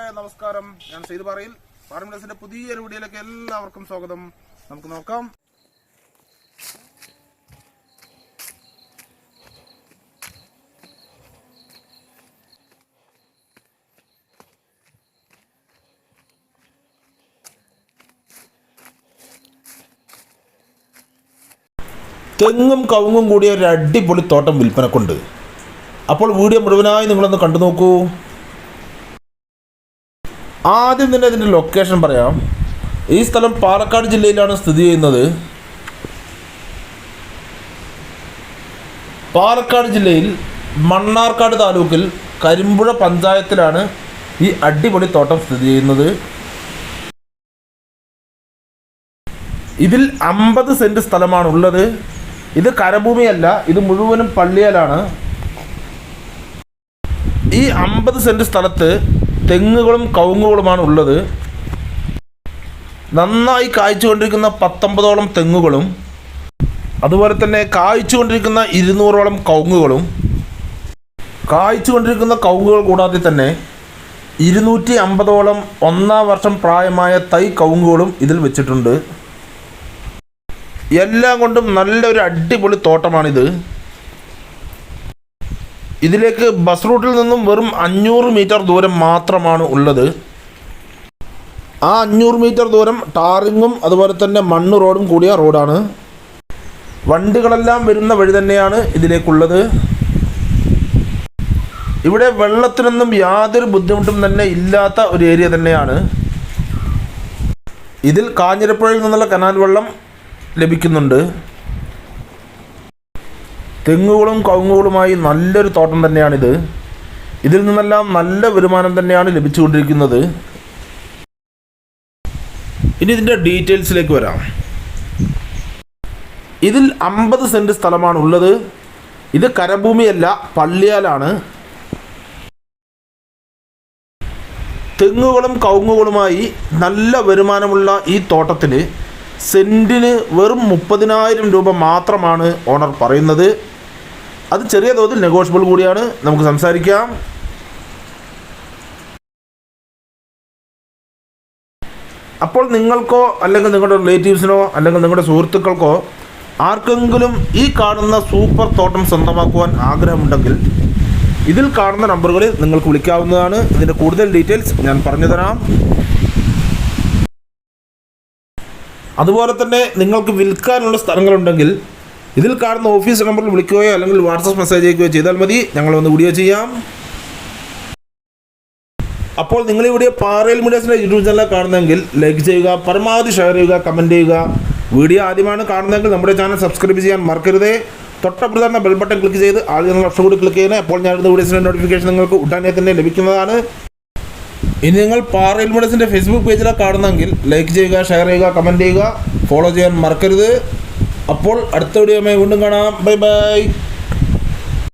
സുഹൃത്തുക്കളെ നമസ്കാരം. ഞാൻ സെയ്ത് പറയിൽ. ഫാർമിലേഴ്സിന്റെ പുതിയൊരു വീഡിയോയിലേക്ക് എല്ലാവർക്കും സ്വാഗതം. നമുക്ക് നോക്കാം. തെങ്ങും കവുങ്ങും കൂടിയ ഒരു അടിപൊളി തോട്ടം വിൽപ്പനക്കുണ്ട്. അപ്പോൾ വീഡിയോ മുഴുവനായി നിങ്ങളൊന്ന് കണ്ടു നോക്കൂ. ആദ്യം തന്നെ ഇതിന്റെ ലൊക്കേഷൻ പറയാം. ഈ സ്ഥലം പാലക്കാട് ജില്ലയിലാണ് സ്ഥിതി ചെയ്യുന്നത്. പാലക്കാട് ജില്ലയിൽ മണ്ണാർക്കാട് താലൂക്കിൽ കരിമ്പുഴ പഞ്ചായത്തിലാണ് ഈ അടിപൊളി തോട്ടം സ്ഥിതി ചെയ്യുന്നത്. ഇതിൽ അമ്പത് സ്ഥലമാണ് ഉള്ളത് ഇത് കരഭൂമിയല്ല ഇത് മുഴുവനും പള്ളിയാലാണ്. ഈ അമ്പത് സെന്റ് സ്ഥലത്ത് തെങ്ങുകളും കവുങ്ങുകളുമാണ് ഉള്ളത്. നന്നായി കായ്ച്ചുകൊണ്ടിരിക്കുന്ന പത്തൊമ്പതോളം തെങ്ങുകളും അതുപോലെ തന്നെ കായ്ച്ചുകൊണ്ടിരിക്കുന്ന ഇരുന്നൂറോളം കവുങ്ങുകളും കായ്ച്ചുകൊണ്ടിരിക്കുന്ന കവുങ്ങുകൾ കൂടാതെ തന്നെ ഇരുന്നൂറ്റി അമ്പതോളം ഒന്നാം വർഷം പ്രായമായ തൈ കവുങ്ങുകളും ഇതിൽ വെച്ചിട്ടുണ്ട്. എല്ലാം കൊണ്ടും നല്ലൊരു അടിപൊളി തോട്ടമാണിത്. ഇതിലേക്ക് ബസ് റൂട്ടിൽ നിന്നും വെറും അഞ്ഞൂറ് മീറ്റർ ദൂരം മാത്രമാണ് ഉള്ളത്. ആ അഞ്ഞൂറ് മീറ്റർ ദൂരം ടാറിങ്ങും അതുപോലെ തന്നെ മണ്ണ് റോഡും കൂടിയ റോഡാണ്. വണ്ടികളെല്ലാം വരുന്ന വഴി തന്നെയാണ് ഇതിലേക്കുള്ളത്. ഇവിടെ വെള്ളത്തിനൊന്നും യാതൊരു ബുദ്ധിമുട്ടും തന്നെ ഇല്ലാത്ത ഒരു ഏരിയ തന്നെയാണ്. ഇതിൽ കാഞ്ഞിരപ്പുഴയിൽ നിന്നുള്ള കനാൽ വെള്ളം ലഭിക്കുന്നുണ്ട്. തെങ്ങുകളും കവുങ്ങുകളുമായി നല്ലൊരു തോട്ടം തന്നെയാണിത്. ഇതിൽ നിന്നെല്ലാം നല്ല വരുമാനം തന്നെയാണ് ലഭിച്ചുകൊണ്ടിരിക്കുന്നത്. ഇനി ഇതിന്റെ ഡീറ്റെയിൽസിലേക്ക് വരാം. ഇതിൽ അമ്പത് സെന്റ് സ്ഥലമാണ് ഉള്ളത് ഇത് കരഭൂമിയല്ല പള്ളിയാലാണ്. തെങ്ങുകളും കവുങ്ങുകളുമായി നല്ല വരുമാനമുള്ള ഈ തോട്ടത്തിൽ സെന്റിന് വെറും മുപ്പതിനായിരം രൂപ മാത്രമാണ് ഓണർ പറയുന്നത്. അത് ചെറിയ തോതിൽ നെഗോഷ്യബിൾ കൂടിയാണ്. നമുക്ക് സംസാരിക്കാം. അപ്പോൾ നിങ്ങൾക്കോ അല്ലെങ്കിൽ നിങ്ങളുടെ റിലേറ്റീവ്സിനോ അല്ലെങ്കിൽ നിങ്ങളുടെ സുഹൃത്തുക്കൾക്കോ ആർക്കെങ്കിലും ഈ കാണുന്ന സൂപ്പർ തോട്ടം സ്വന്തമാക്കുവാൻ ആഗ്രഹമുണ്ടെങ്കിൽ ഇതിൽ കാണുന്ന നമ്പറുകളിൽ നിങ്ങൾക്ക് വിളിക്കാവുന്നതാണ്. ഇതിന്റെ കൂടുതൽ ഡീറ്റെയിൽസ് ഞാൻ പറഞ്ഞു തരാം അതുപോലെ തന്നെ നിങ്ങൾക്ക് വിൽക്കാനുള്ള സ്ഥലങ്ങളുണ്ടെങ്കിൽ ഇതിൽ കാണുന്ന ഓഫീസ് നമ്പറിൽ വിളിക്കുകയോ അല്ലെങ്കിൽ വാട്സപ്പ് മെസ്സേജ് അയക്കുകയോ ചെയ്താൽ മതി. ഞങ്ങൾ ഒന്ന് വീഡിയോ ചെയ്യാം. അപ്പോൾ വീഡിയോ പാറയിൽ മീഡിയസിന്റെ യൂട്യൂബ് ചാനൽ കാണുന്നതെങ്കിൽ ലൈക്ക് ചെയ്യുക പരമാവധി ഷെയർ ചെയ്യുക കമന്റ് ചെയ്യുക. വീഡിയോ ആദ്യമാണ് കാണുന്നതെങ്കിൽ നമ്മുടെ ചാനൽ സബ്സ്ക്രൈബ് ചെയ്യാൻ മറക്കരുതേ. തൊട്ടപ്പുറത്ത് തന്നെ ബെൽ ബട്ടൺ ക്ലിക്ക് ചെയ്ത് ആദ്യം ഓപ്ഷൻ കൂടി ക്ലിക്ക് ചെയ്യുന്നത് അപ്പോൾ ഞാനിടുന്ന വീഡിയോസിന്റെ നോട്ടിഫിക്കേഷൻ നിങ്ങൾക്ക് ഉടനെ തന്നെ ലഭിക്കുന്നതാണ്. ഇനി നിങ്ങൾ പാറയിൽ മീഡിയസിന്റെ ഫേസ്ബുക്ക് പേജിലാണ് കാണുന്നതെങ്കിൽ ലൈക്ക് ചെയ്യുക ഷെയർ ചെയ്യുക കമന്റ് ചെയ്യുക. ഫോളോ ചെയ്യാൻ മറക്കരുത്. അപ്പോൾ അടുത്ത വീഡിയോയുമായി വീണ്ടും കാണാം ബൈ ബൈ